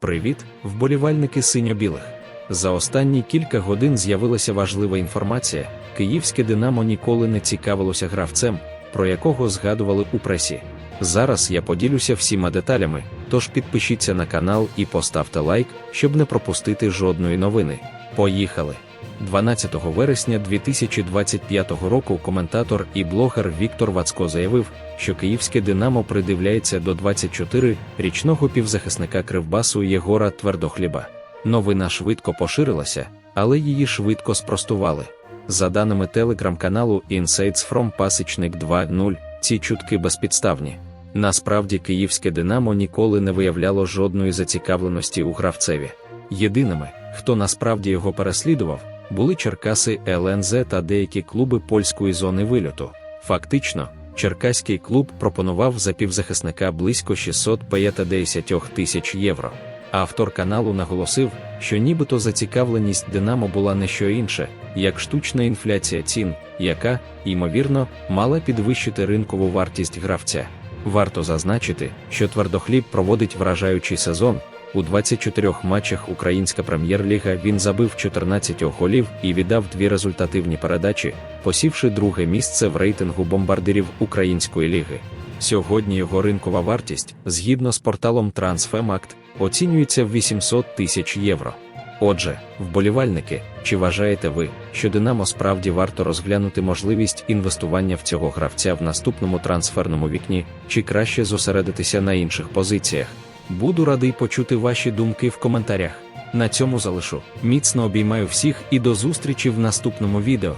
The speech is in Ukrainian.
Привіт, вболівальники синьо-білих. За останні кілька годин з'явилася важлива інформація: київське Динамо ніколи не цікавилося гравцем, про якого згадували у пресі. Зараз я поділюся всіма деталями, тож підпишіться на канал і поставте лайк, щоб не пропустити жодної новини. Поїхали! 12 вересня 2025 року коментатор і блогер Віктор Вацко заявив, що київське Динамо придивляється до 24-річного півзахисника Кривбасу Єгора Твердохліба. Новина швидко поширилася, але її швидко спростували. За даними телеграм-каналу Insights from Пасічник 2.0, ці чутки безпідставні. Насправді київське Динамо ніколи не виявляло жодної зацікавленості у гравцеві. Єдиними, хто насправді його переслідував, були Черкаси ЛНЗ та деякі клуби польської зони вильоту. Фактично, черкаський клуб пропонував за півзахисника близько 650 тисяч євро. Автор каналу наголосив, що нібито зацікавленість Динамо була не що інше, як штучна інфляція цін, яка, ймовірно, мала підвищити ринкову вартість гравця. Варто зазначити, що твердохліб проводить вражаючий сезон. У 24 матчах Українська прем'єр-ліга він забив 14 голів і віддав дві результативні передачі, посівши друге місце в рейтингу бомбардирів Української ліги. Сьогодні його ринкова вартість, згідно з порталом Transfermarkt, оцінюється в 800 тисяч євро. Отже, вболівальники, чи вважаєте ви, що Динамо справді варто розглянути можливість інвестування в цього гравця в наступному трансферному вікні, чи краще зосередитися на інших позиціях? Буду радий почути ваші думки в коментарях. На цьому залишу. Міцно обіймаю всіх і до зустрічі в наступному відео.